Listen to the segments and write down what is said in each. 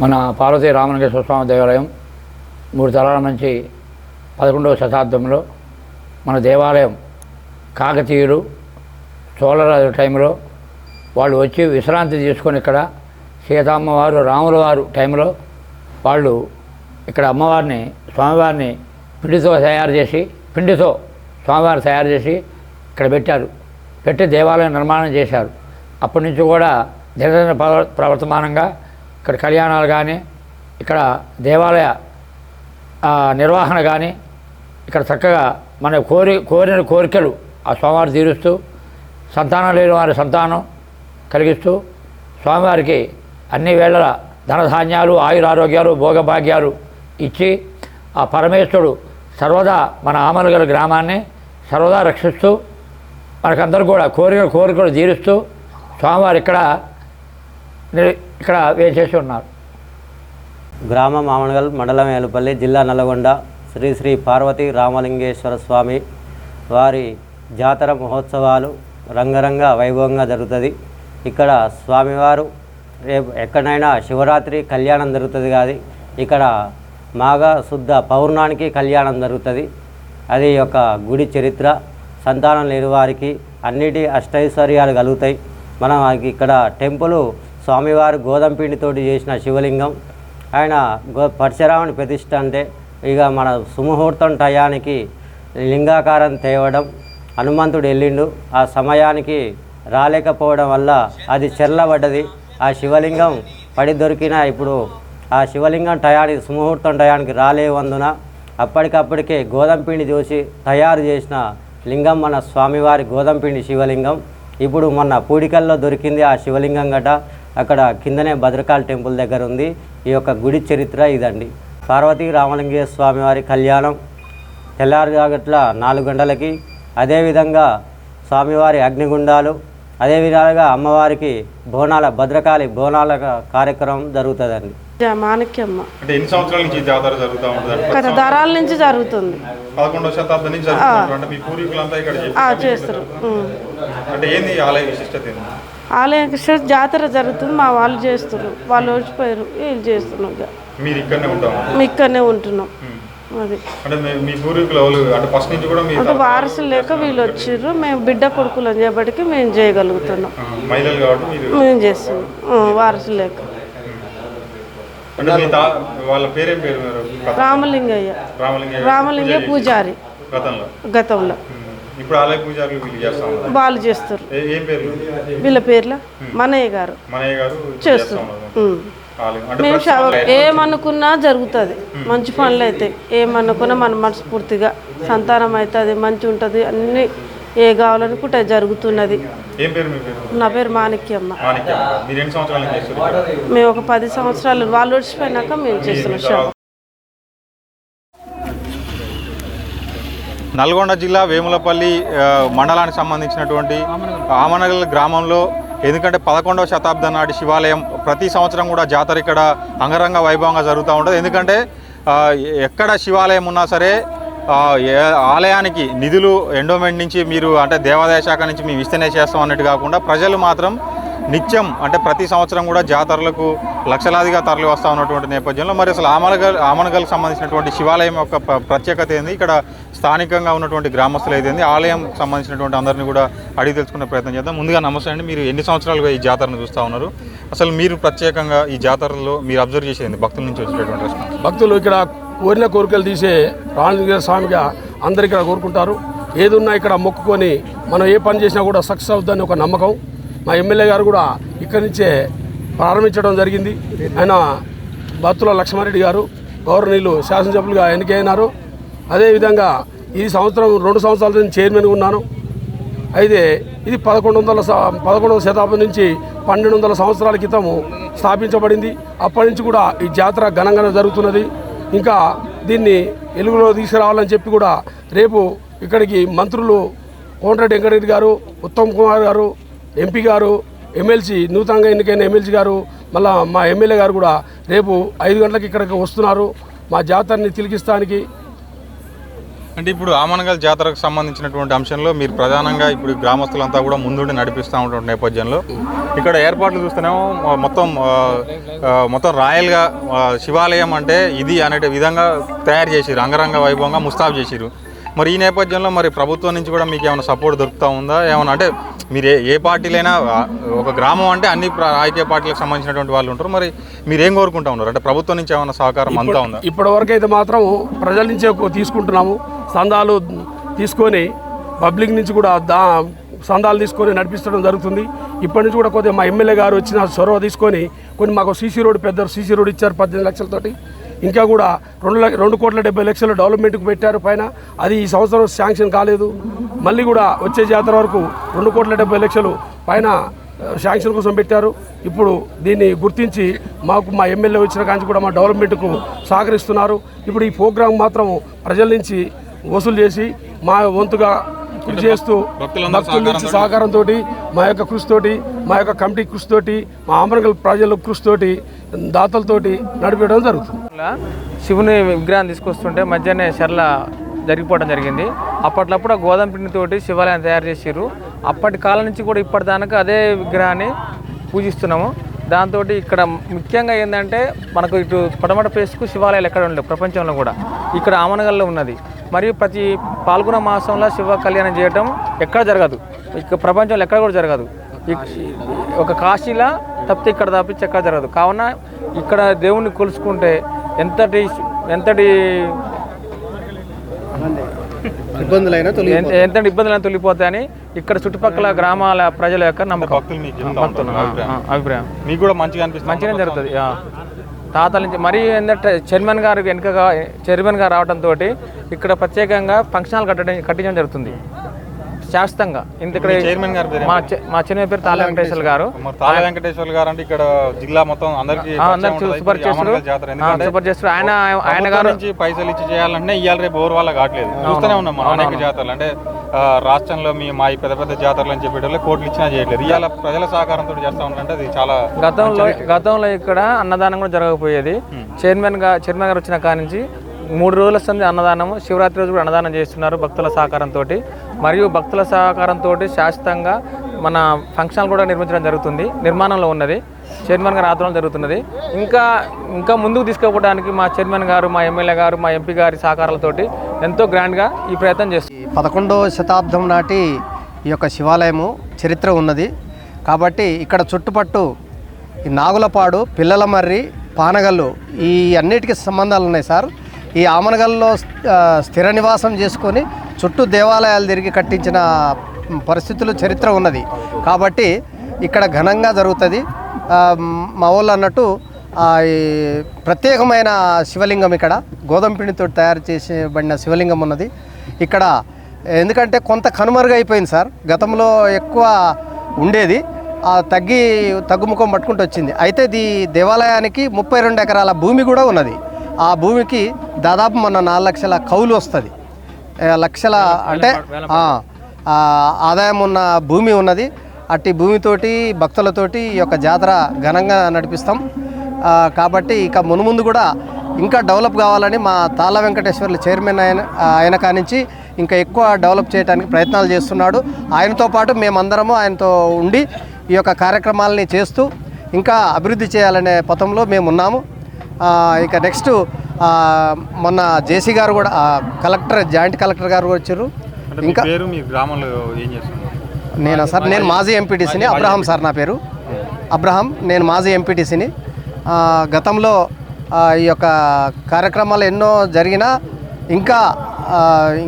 మన పార్వతీ రామలింగేశ్వర స్వామి దేవాలయం మూడు తరాల నుంచి పదకొండవ శతాబ్దంలో మన దేవాలయం కాకతీయులు చోళరాజు టైంలో వాళ్ళు వచ్చి విశ్రాంతి తీసుకొని ఇక్కడ సీతమ్మవారు రాముల వారు టైంలో వాళ్ళు ఇక్కడ అమ్మవారిని స్వామివారిని పిండితో తయారు చేసి పిండితో స్వామివారు తయారు చేసి ఇక్కడ పెట్టారు. పెట్టి దేవాలయం నిర్మాణం చేశారు. అప్పటి నుంచి కూడా నిరంతర ప్రవ- ప్రవర్తమానంగా ఇక్కడ కళ్యాణాలు కానీ ఇక్కడ దేవాలయ నిర్వహణ కానీ ఇక్కడ చక్కగా మన కోరి కోరిన కోరికలు ఆ స్వామివారు తీరుస్తూ సంతానం లేని వారి సంతానం కలిగిస్తూ స్వామివారికి అన్ని వేళల ధనధాన్యాలు ఆయురారోగ్యాలు భోగభాగ్యాలు ఇచ్చి ఆ పరమేశ్వరుడు సర్వదా మన ఆమలగల గ్రామాన్ని సర్వదా రక్షిస్తూ మనకందరూ కూడా కోరిక కోరికలు తీరుస్తూ స్వామివారు ఇక్కడ ఇక్కడ వేసేసి ఉన్నారు. గ్రామం మామనగల్ మండలం ఏలుపల్లి జిల్లా నల్గొండ శ్రీ శ్రీ పార్వతి రామలింగేశ్వర స్వామి వారి జాతర మహోత్సవాలు రంగరంగ వైభవంగా జరుగుతుంది. ఇక్కడ స్వామివారు రేపు ఎక్కడైనా శివరాత్రి కళ్యాణం జరుగుతుంది కాదు. ఇక్కడ మాఘ శుద్ధ పౌర్ణానికి కళ్యాణం జరుగుతుంది. అది ఒక గుడి చరిత్ర. సంతానం లేని వారికి అన్నిటి అష్టైశ్వర్యాలు కలుగుతాయి. మనం ఇక్కడ టెంపుల్ స్వామివారు గోధుమ పిండితోటి చేసిన శివలింగం. ఆయన గో పరశురాముని ప్రతిష్ట అంటే ఇక మన సుముహూర్తం టయానికి లింగాకారం తేవడం హనుమంతుడు వెళ్ళిండు. ఆ సమయానికి రాలేకపోవడం వల్ల అది చెర్లబడ్డది. ఆ శివలింగం పడి దొరికిన ఇప్పుడు ఆ శివలింగం టయానికి సుముహూర్తం టయానికి రాలేవందున అప్పటికప్పటికే గోధుమ పిండి చూసి తయారు చేసిన లింగం మన స్వామివారి గోధుమ పిండి శివలింగం. ఇప్పుడు మొన్న పూడికల్లో దొరికింది ఆ శివలింగం గట. అక్కడ కిందనే భద్రకాళి టెంపుల్ దగ్గర ఉంది. ఈ యొక్క గుడి చరిత్ర ఇదండి. పార్వతీ రామలింగేశ్వర స్వామివారి కళ్యాణం తెల్లారుజాగట్ల నాలుగు గంటలకి అదేవిధంగా స్వామివారి అగ్నిగుండాలు అదేవిధంగా అమ్మవారికి బోనాల భద్రకాళి బోనాల కార్యక్రమం జరుగుతుందండి. మాణిక్యమ్మ. అంటే ఎన్ని సంవత్సరాల నుంచి ఈ జాతర జరుగుతూ ఉంటుంది? గత తరాల నుంచి జరుగుతుంది. పదకొండవ శతాబ్దం నుంచి జరుగుతుంటారు అంటే మీ పూర్వీకులంతా ఇక్కడ ఆ, చెప్పారు. చేస్తారు. అంటే ఏంది ఆలయ విశిష్టత ఆలయ కృష్ణ జాతర జరుగుతుంది మా వాళ్ళు చేస్తున్నారు. వాళ్ళు వచ్చిపోయారు వీళ్ళు చేస్తున్నాం ఇక? మీరు ఇక్కడనే ఉంటున్నాం. అది. అంటే వారసులు లేక వీళ్ళు వచ్చిర్రు. మేము బిడ్డ కొడుకులు అని చెప్పటికి మేము చేయగలుగుతున్నాం. మేము చేస్తున్నాం. వారసులు లేక. వాళ్ళ పేరేం పేరు రామలింగయ్య. రామలింగ రామలింగ పూజారి. గతంలో. ఇప్పుడు ఆలయ పూజారులు వీళ్ళు చేస్తా ఉన్నారు. వాళ్ళు చేస్తారు. ఏ- ఏం పేర్లు? వీళ్ళ పేర్ల? మనయ్య గారు. మనయ్య గారు చేస్తా చేస్తారు. ఉన్నారు ఉం. ఆలయం. అంటే మేము శవ- ఏమనుకున్నా జరుగుతుంది. మంచి పనులు అయితే. ఏమనుకున్నా మన మనస్ఫూర్తిగా. సంతానం అవుతుంది మంచి ఉంటుంది. అన్నీ ఏ కావాలనుకుంటే అది జరుగుతున్నది. ఏం పేరు మీ పేరు? నా పేరు మాణిక్యమ్మ. మాణిక్యం మీరు ఎన్ని సంవత్సరాల నుంచి చేస్తారు ఇక్కడ? మేము ఒక పది సంవత్సరాలు వాళ్ళు వచ్చిపోయినాక మేము చేస్తున్నాం. శవ. నల్గొండ జిల్లా వేములపల్లి మండలానికి సంబంధించినటువంటి ఆమనగల్ గ్రామంలో ఎందుకంటే పదకొండవ శతాబ్దం నాటి శివాలయం ప్రతి సంవత్సరం కూడా జాతర ఇక్కడ అంగరంగ వైభవంగా జరుగుతూ ఉంటుంది. ఎందుకంటే ఎక్కడ శివాలయం ఉన్నా సరే ఆలయానికి నిధులు ఎండోమెంట్ నుంచి మీరు అంటే దేవాదాయ శాఖ నుంచి మేము ఇస్తేనే చేస్తాం అన్నట్టు కాకుండా ప్రజలు మాత్రం నిత్యం అంటే ప్రతి సంవత్సరం కూడా జాతరలకు లక్షలాదిగా తరలి వస్తూ ఉన్నటువంటి నేపథ్యంలో మరి అసలు ఆమనగల్ ఆమనగల్కి సంబంధించినటువంటి శివాలయం యొక్క ప్రత్యేకత ఏంది? ఇక్కడ స్థానికంగా ఉన్నటువంటి గ్రామస్తులు ఏదైంది ఆలయం సంబంధించినటువంటి అందరినీ కూడా అడిగి తెలుసుకునే ప్రయత్నం చేద్దాం. ముందుగా నమస్తే అండి. మీరు ఎన్ని సంవత్సరాలుగా ఈ జాతరను చూస్తూ ఉన్నారు? అసలు మీరు ప్రత్యేకంగా ఈ జాతరలో మీరు అబ్జర్వ్ చేసేది భక్తుల నుంచి వచ్చేటటువంటి భక్తులు ఇక్కడ కోరిన కోరికలు తీసే రామలింగ స్వామిగా అందరు ఇక్కడ కోరుకుంటారు. ఏదున్నా ఇక్కడ మొక్కుకొని మనం ఏ పని చేసినా కూడా సక్సెస్ అవుతుందని ఒక నమ్మకం. మా ఎమ్మెల్యే గారు కూడా ఇక్కడి నుంచే ప్రారంభించడం జరిగింది. ఆయన బత్తుల లక్ష్మారెడ్డి గారు గౌరవనీయులు శాసనసభ్యులుగా ఎన్నికైనారు. అదేవిధంగా ఈ సంవత్సరం రెండు సంవత్సరాల నుంచి చైర్మన్గా ఉన్నాను. అయితే ఇది పదకొండు వందల పదకొండవ శతాబ్దం నుంచి పన్నెండు వందల సంవత్సరాల క్రితము స్థాపించబడింది. అప్పటి నుంచి కూడా ఈ జాతర ఘనంగా జరుగుతున్నది. ఇంకా దీన్ని వెలుగులో తీసుకురావాలని చెప్పి కూడా రేపు ఇక్కడికి మంత్రులు కోమటిరెడ్డి వెంకటరెడ్డి గారు ఉత్తమ్ కుమార్ గారు ఎంపీ గారు ఎమ్మెల్సీ నూతనంగా ఎన్నికైన ఎమ్మెల్సీ గారు మళ్ళా మా ఎమ్మెల్యే గారు కూడా రేపు ఐదు గంటలకు ఇక్కడికి వస్తున్నారు. మా జాతరని తిలికిస్తానికి అంటే ఇప్పుడు ఆమనగల్ జాతరకు సంబంధించినటువంటి అంశంలో మీరు ప్రధానంగా ఇప్పుడు గ్రామస్తులంతా కూడా ముందుండి నడిపిస్తూ ఉన్నటువంటి నేపథ్యంలో ఇక్కడ ఏర్పాట్లు చూస్తేనేమో మొత్తం మొత్తం రాయల్గా శివాలయం అంటే ఇది అనే విధంగా తయారు చేసిరు అంగరంగ వైభవంగా ముస్తాబు చేసిరు మరి ఈ నేపథ్యంలో మరి ప్రభుత్వం నుంచి కూడా మీకు ఏమైనా సపోర్ట్ దొరుకుతూ ఉందా? ఏమైనా అంటే మీరు ఏ పార్టీలైనా ఒక గ్రామం అంటే అన్ని రాజకీయ పార్టీలకు సంబంధించినటువంటి వాళ్ళు ఉంటారు. మరి మీరు ఏం కోరుకుంటా ఉన్నారు? అంటే ప్రభుత్వం నుంచి ఏమైనా సహకారం అంతా ఉందా? ఇప్పటి వరకు అయితే మాత్రం ప్రజల నుంచే తీసుకుంటున్నాము. సందాలు తీసుకొని పబ్లిక్ నుంచి కూడా దా సందాలు తీసుకొని నడిపించడం జరుగుతుంది. ఇప్పటి నుంచి కూడా కొద్దిగా మా ఎమ్మెల్యే గారు వచ్చిన చొరవ తీసుకొని కొన్ని మాకు సీసీ రోడ్ పెద్ద సీసీ రోడ్ ఇచ్చారు పద్దెనిమిది లక్షలతోటి. ఇంకా కూడా రెండు రెండు కోట్ల డెబ్బై లక్షలు డెవలప్మెంట్కి పెట్టారు పైన. అది ఈ సంవత్సరం శాంక్షన్ కాలేదు. మళ్ళీ కూడా వచ్చే జాతర వరకు రెండు కోట్ల డెబ్బై లక్షలు పైన శాంక్షన్ కోసం పెట్టారు. ఇప్పుడు దీన్ని గుర్తించి మాకు మా ఎమ్మెల్యే వచ్చిన కాంచి కూడా మా డెవలప్మెంట్కు సహకరిస్తున్నారు. ఇప్పుడు ఈ ప్రోగ్రాం మాత్రం ప్రజల నుంచి వసూలు చేసి మా వంతుగా కృషి చేస్తూ భక్తుల నుంచి సహకారంతో మా యొక్క కృషితోటి మా యొక్క కమిటీ కృషితోటి మా ఆమరగల్ ప్రజల కృషితోటి దాతలతోటి నడిపేయడం జరుగుతుంది. శివుని విగ్రహం తీసుకొస్తుంటే మధ్యాహ్నం శర్ల జరిగిపోవడం జరిగింది. అప్పట్లప్పుడు ఆ గోధుమ పిండితోటి శివాలయం తయారు చేసారు అప్పటి కాలం నుంచి కూడా ఇప్పటిదాకా అదే విగ్రహాన్ని పూజిస్తున్నాము. దాంతో ఇక్కడ ముఖ్యంగా ఏంటంటే మనకు ఇటు పడమట పేసుకు శివాలయాలు ఎక్కడ ఉండలేవు ప్రపంచంలో కూడా. ఇక్కడ ఆమనగల్లో ఉన్నది. మరియు ప్రతి పాల్గొన మాసంలో శివ కళ్యాణం చేయటం ఎక్కడ జరగదు. ఇక ప్రపంచంలో ఎక్కడ కూడా జరగదు. ఒక కాశీలా తప్పితే ఇక్కడ తప్పించి ఎక్కడ జరగదు. కావున ఇక్కడ దేవుణ్ణి కొలుసుకుంటే ఎంతటి ఎంతటి ఇబ్బందులైనా ఎంత- ఎంతటి ఇబ్బందులను తొలిపోతాయని ఇక్కడ చుట్టుపక్కల గ్రామాల ప్రజల యొక్క నమ్మకం. అభిప్రాయం. మీకు కూడా మంచిగా అనిపిస్తుంది జరుగుతుంది. తాతల నుంచి మరీ ఏంటంటే చైర్మన్ గారు వెనుకగా చైర్మన్ గారు రావడంతో ఇక్కడ ప్రత్యేకంగా ఫంక్షన్ హాల్ కట్టడం కట్టించడం జరుగుతుంది. శాశ్వతంగా. ఇంత ఇక్కడ మీ చైర్మన్ గారి పేరు మా చిన్న పేరు తాళ వెంకటేశ్వర గారు. తాళ వెంకటేశ్వర గారు అంటే ఇక్కడ జిల్లా మొత్తం అందరికి సూపర్ చేస్తారు. సూపర్ చేస్తారు. ఆయన ఆయన గారు నుంచి పైసలు ఇచ్చి చేయాలంటే ఇవాళ రేపు ఓవర్ వాళ్ళ కావట్లేదు. చూస్తూనే ఉన్నాం అనేక జాతరలు. అంటే ఆ, రాష్ట్రంలో మీ మా ఈ పెద్ద పెద్ద జాతరలు అని చెప్పేటోళ్ళు కోట్లు ఇచ్చినా చేయట్లేదు. ఇవాళ ప్రజల సహకారంతో చేస్తా ఉంటే అది చాలా గతంలో గతంలో ఇక్కడ అన్నదానం కూడా జరగకపోయేది. చైర్మన్గా చైర్మన్ గారు వచ్చిన కాడి నుంచి మూడు రోజుల వస్తుంది అన్నదానము శివరాత్రి రోజు కూడా అన్నదానం చేస్తున్నారు భక్తుల సహకారంతో మరియు భక్తుల సహకారంతో శాశ్వతంగా మన ఫంక్షన్ కూడా నిర్మించడం జరుగుతుంది నిర్మాణంలో ఉన్నది చైర్మన్ గారు ఆధ్వర్యంలో జరుగుతున్నది. ఇంకా ఇంకా ముందుకు తీసుకోవడానికి మా చైర్మన్ గారు మా ఎమ్మెల్యే గారు మా ఎంపీ గారి సహకారాలతోటి ఎంతో గ్రాండ్గా ఈ ప్రయత్నం చేస్తుంది పదకొండవ శతాబ్దం నాటి ఈ యొక్క శివాలయము చరిత్ర ఉన్నది. కాబట్టి ఇక్కడ చుట్టుపట్టు ఈ నాగులపాడు పిల్లలమర్రి పానగల్లు ఈ అన్నిటికీ సంబంధాలు ఉన్నాయి సార్. ఈ ఆమనగల్లో స్థిర నివాసం చేసుకొని చుట్టూ దేవాలయాలు తిరిగి కట్టించిన పరిస్థితులు చరిత్ర ఉన్నది. కాబట్టి ఇక్కడ ఘనంగా జరుగుతుంది. మా వాళ్ళు అన్నట్టు ఈ ప్రత్యేకమైన శివలింగం ఇక్కడ. గోధుమ పిండితో తయారు చేసేబడిన శివలింగం ఉన్నది. ఇక్కడ ఎందుకంటే కొంత కనుమరుగైపోయింది సార్. గతంలో ఎక్కువ ఉండేది. తగ్గి తగ్గుముఖం పట్టుకుంటూ వచ్చింది. అయితే ఇది దేవాలయానికి ముప్పై రెండు ఎకరాల భూమి కూడా ఉన్నది. ఆ భూమికి దాదాపు మన నాలుగు లక్షల కౌలు వస్తుంది. లక్షల అంటే ఆదాయం ఉన్న భూమి ఉన్నది. అట్టి భూమితోటి భక్తులతోటి ఈ యొక్క జాతర ఘనంగా నడిపిస్తాం. కాబట్టి ఇక మునుముందు కూడా ఇంకా డెవలప్ కావాలని మా తాళ్ళ వెంకటేశ్వర్లు చైర్మన్ ఆయన ఆయన కానించి ఇంకా ఎక్కువ డెవలప్ చేయడానికి ప్రయత్నాలు చేస్తున్నాడు. ఆయనతో పాటు మేమందరము ఆయనతో ఉండి ఈ యొక్క కార్యక్రమాలని చేస్తూ ఇంకా అభివృద్ధి చేయాలనే పథంలో మేము ఉన్నాము. ఇక నెక్స్ట్ మొన్న జేసీ గారు కూడా కలెక్టర్ జాయింట్ కలెక్టర్ గారు కూడా వచ్చారు. ఇంకా పేరు మీ గ్రామంలో ఏం చేస్తున్నారు? నేను సార్? నేను మాజీ ఎంపీటీసీని అబ్రహాం సార్ నా పేరు. అబ్రహాం నేను మాజీ ఎంపీటీసీని. గతంలో ఈ యొక్క కార్యక్రమాలు ఎన్నో జరిగినా ఇంకా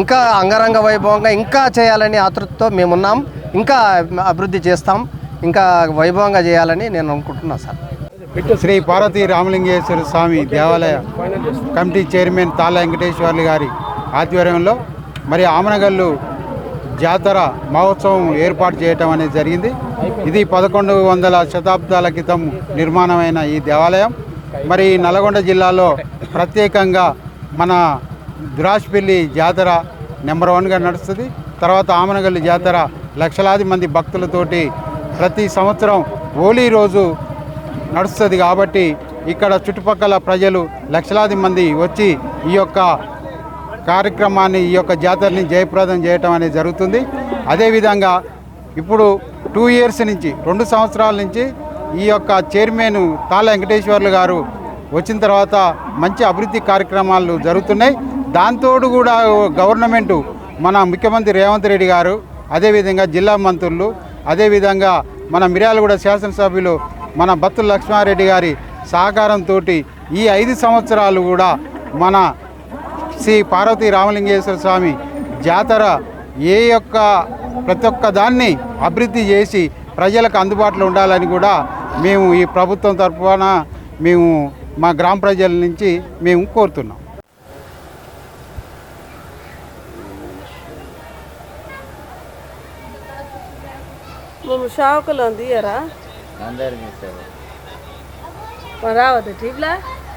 ఇంకా అంగరంగ వైభవంగా ఇంకా చేయాలని ఆతృతతో మేమున్నాం. ఇంకా అభివృద్ధి చేస్తాం. ఇంకా వైభవంగా చేయాలని నేను అనుకుంటున్నాను సార్. శ్రీ పార్వతీ రామలింగేశ్వర స్వామి దేవాలయ కమిటీ చైర్మన్ తాళ వెంకటేశ్వర్లు గారి ఆధ్వర్యంలో మరి ఆమనగల్లు జాతర మహోత్సవం ఏర్పాటు చేయటం అనేది జరిగింది. ఇది పదకొండు వందల శతాబ్దాల క్రితం నిర్మాణమైన ఈ దేవాలయం. మరి నల్గొండ జిల్లాలో ప్రత్యేకంగా మన దురాష్పల్లి జాతర నెంబర్ వన్గా నడుస్తుంది. తర్వాత ఆమనగల్లి జాతర లక్షలాది మంది భక్తులతోటి ప్రతి సంవత్సరం హోలీ రోజు నడుస్తుంది కాబట్టి ఇక్కడ చుట్టుపక్కల ప్రజలు లక్షలాది మంది వచ్చి ఈ యొక్క కార్యక్రమాన్ని ఈ యొక్క జాతరని జయప్రదం చేయటం అనేది జరుగుతుంది. అదేవిధంగా ఇప్పుడు టూ ఇయర్స్ నుంచి రెండు సంవత్సరాల నుంచి ఈ యొక్క చైర్మన్ తాళ వెంకటేశ్వర్లు గారు వచ్చిన తర్వాత మంచి అభివృద్ధి కార్యక్రమాలు జరుగుతున్నాయి. దాంతోడు కూడా గవర్నమెంటు మన ముఖ్యమంత్రి రేవంత్ రెడ్డి గారు అదేవిధంగా జిల్లా మంత్రులు అదేవిధంగా మన మిర్యాలగూడ శాసనసభ్యులు మన బత్తుల లక్ష్మారెడ్డి గారి సహకారంతో ఈ ఐదు సంవత్సరాలు కూడా మన శ్రీ పార్వతీ రామలింగేశ్వర స్వామి జాతర ఏ యొక్క ప్రతి ఒక్క దాన్ని అభివృద్ధి చేసి ప్రజలకు అందుబాటులో ఉండాలని కూడా మేము ఈ ప్రభుత్వం తరఫున మేము మా గ్రామ ప్రజల నుంచి మేము కోరుతున్నాం. మేము షాకులు తీయరా అందరికీ రావద్దు టీవీలా